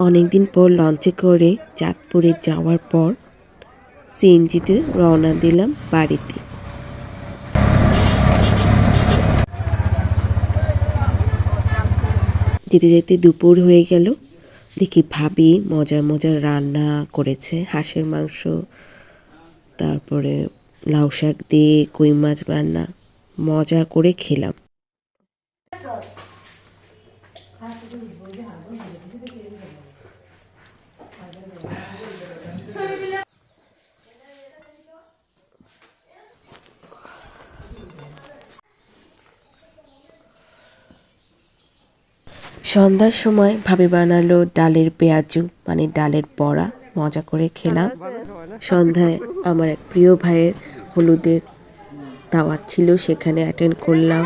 অনেকদিন পর লঞ্চে করে চাঁদপুরে যাওয়ার পর সিএনজিতে রওনা দিলাম বাড়িতে। যেতে যেতে দুপুর হয়ে গেল। দেখি ভাবি মজার মজার রান্না করেছে, হাঁসের মাংস, তারপরে লাউ শাক দিয়ে কই মাছ রান্না, মজা করে খেলাম। সন্ধ্যার সময় ভাবি বানালো ডালের পেঁয়াজু মানে ডালের বড়া, মজা করে খেলাম। সন্ধ্যায় আমার এক প্রিয় ভাইয়ের হলুদের দাওয়াত ছিল, সেখানে অ্যাটেন্ড করলাম।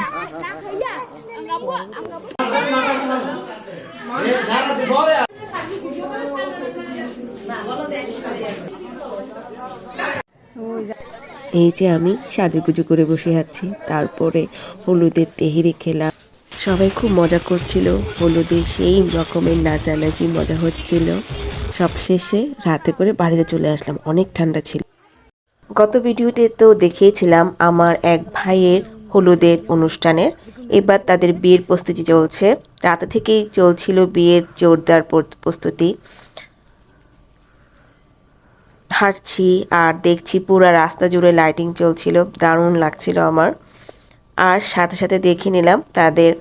এই যে আমি সাজুগুজু করে বসে আছি, তারপরে হলুদের তেহেরি খেলাম। সবাই খুব মজা করছিল। হলুদে সেই রকমের নাচানাচি মজা হচ্ছিল। সবশেষে রাতে করে বাড়িতে চলে আসলাম। অনেক ঠান্ডা ছিল। গত ভিডিওতে তো দেখিয়েছিলাম আমার এক ভাইয়ের হলুদের অনুষ্ঠানের। এবার তাদের বিয়ের প্রস্তুতি চলছে। রাতে থেকেই চলছিল বিয়ের জোরদার প্রস্তুতি। হাঁটছি আর দেখছি পুরো রাস্তা জুড়ে লাইটিং চলছিল। দারুণ লাগছিল আমার। আর সাথে সাথে দেখে নিলাম তাদের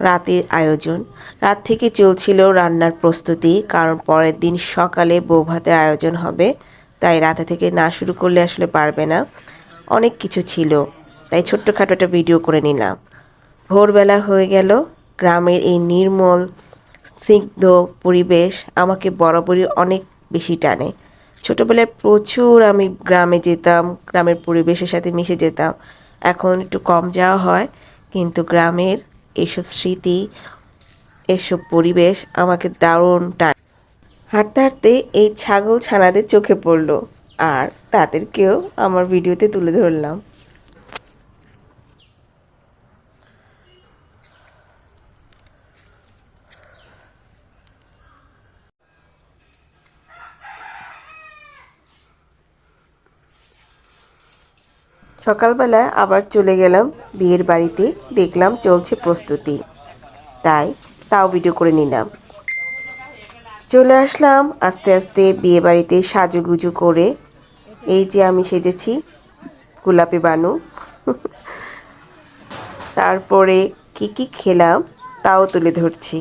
রাতের আয়োজন। রাত থেকে চলছিল রান্নার প্রস্তুতি, কারণ পরের দিন সকালে বৌভাতের আয়োজন হবে, তাই রাতে থেকে না শুরু করলে আসলে পারবে না। অনেক কিছু ছিল, তাই ছোট্টখাটো একটা ভিডিও করে নিলাম। ভোরবেলা হয়ে গেল, গ্রামের এই নির্মল, স্নিগ্ধ পরিবেশ আমাকে বরাবরই অনেক বেশি টানে। ছোটোবেলায় প্রচুর আমি গ্রামে যেতাম, গ্রামের পরিবেশের সাথে মিশে যেতাম। এখন একটু কম যাওয়া হয়, কিন্তু গ্রামের এসব স্মৃতি, এসব পরিবেশ আমাকে দারুণ টান। হাঁটতে হাঁটতে এই ছাগল ছানাদের চোখে পড়ল, আর তাদেরকেও আমার ভিডিওতে তুলে ধরলাম। সকালবেলা আবার চলে গেলাম বিয়ের বাড়িতে, দেখলাম চলছে প্রস্তুতি। তাই তাও ভিডিও করে নিলাম। চলে আসলাম আস্তে আস্তে বিয়ে বাড়িতে সাজুগুজু করে। এই যে আমি সেজেছি গোলাপি বানু। তারপরে কি কি খেলাম তাও তুলে ধরছি।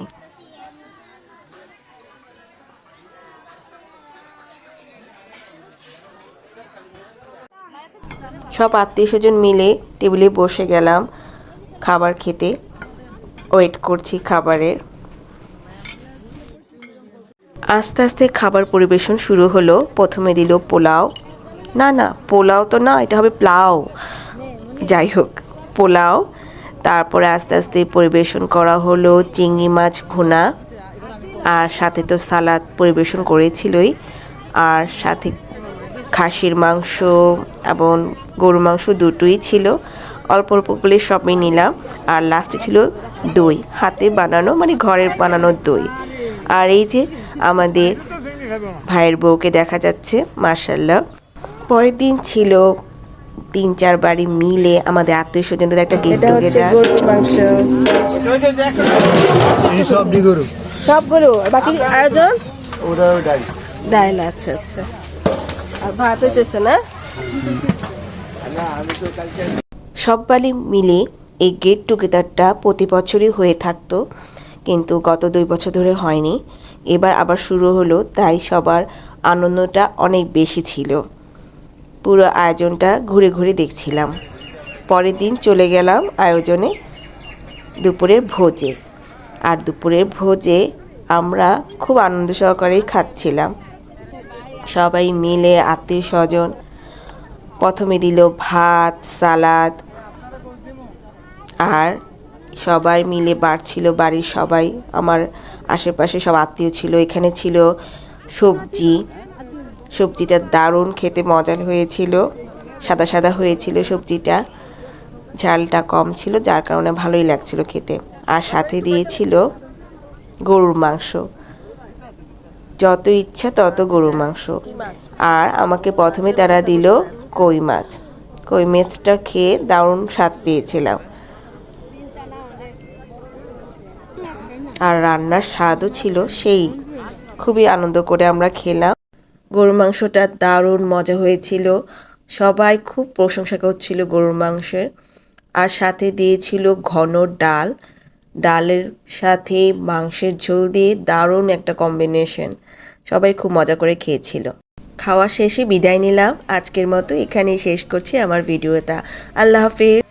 সব আত্মীয় স্বজন মিলে টেবিলে বসে গেলাম খাবার খেতে। ওয়েট করছি খাবারের। আস্তে আস্তে খাবার পরিবেশন শুরু হলো। প্রথমে দিল পোলাও। না না, পোলাও তো না, এটা হবে প্লাও। যাই হোক, পোলাও। তারপরে আস্তে আস্তে পরিবেশন করা হলো চিংড়ি মাছ ভুনা। আর সাথে তো সালাদ পরিবেশন করেছিলই। আর সাথে খাসির মাংস এবং গরুর মাংস দুটোই ছিল। অল্প অল্প করে সবই নিলাম। আর লাস্টে ছিল দই। হাতে বানানো মানে ঘরের বানানো দই। আর এই যে আমাদের ভাইয়ের বউকে দেখা যাচ্ছে মার্শাল্লাহ পরের দিন ছিল তিন চার বাড়ি মিলে আমাদের আত্মীয় স্বজনদের একটা গেট টুগেদার সব আর বাকি আয়োজন? ওরা ডাই ডাইল আচ্ছা আচ্ছা। ভাত হইতেছে না? সব বাড়ি মিলে এই গেট টুগেদারটা প্রতি বছরই হয়ে থাকতো, কিন্তু গত দুই বছর ধরে হয়নি। এবার আবার শুরু হলো, তাই সবার আনন্দটা অনেক বেশি ছিল। পুরো আয়োজনটা ঘুরে ঘুরে দেখছিলাম। পরের দিন চলে গেলাম আয়োজনে দুপুরের ভোজে। আর দুপুরের ভোজে আমরা খুব আনন্দ সহকারেই খাচ্ছিলাম। সবাই মিলে আত্মীয় স্বজন প্রথমে দিল ভাত, সালাদ। আর সবাই মিলে বাড়ছিল, বাড়ির সবাই, আমার আশেপাশে সব আত্মীয় ছিল, এখানে ছিল সবজি। সবজিটা দারুণ খেতে মজার হয়েছিল, সাদা সাদা হয়েছিল সবজিটা। ঝালটা কম ছিল, যার কারণে ভালোই লাগছিল খেতে। আর সাথে দিয়েছিল গরুর মাংস। যত ইচ্ছা তত গরুর মাংস। আর আমাকে প্রথমে তারা দিল কই মাছ। কই মাছটা খেয়ে দারুণ স্বাদ পেয়েছিলাম। আর রান্নার স্বাদও ছিল সেই। খুবই আনন্দ করে আমরা খেলাম। গরুর মাংসটা দারুণ মজা হয়েছিল। সবাই খুব প্রশংসা করছিল গরুর মাংসের। আর সাথে দিয়েছিল ঘন ডাল। ডালের সাথে মাংসের ঝোল দিয়ে দারুণ একটা কম্বিনেশন সবাই খুব মজা করে খেয়েছিল। খাওয়া শেষে বিদায় নিলাম। আজকের মতো এখানেই শেষ করছি আমার ভিডিওটা। আল্লাহ হাফেজ।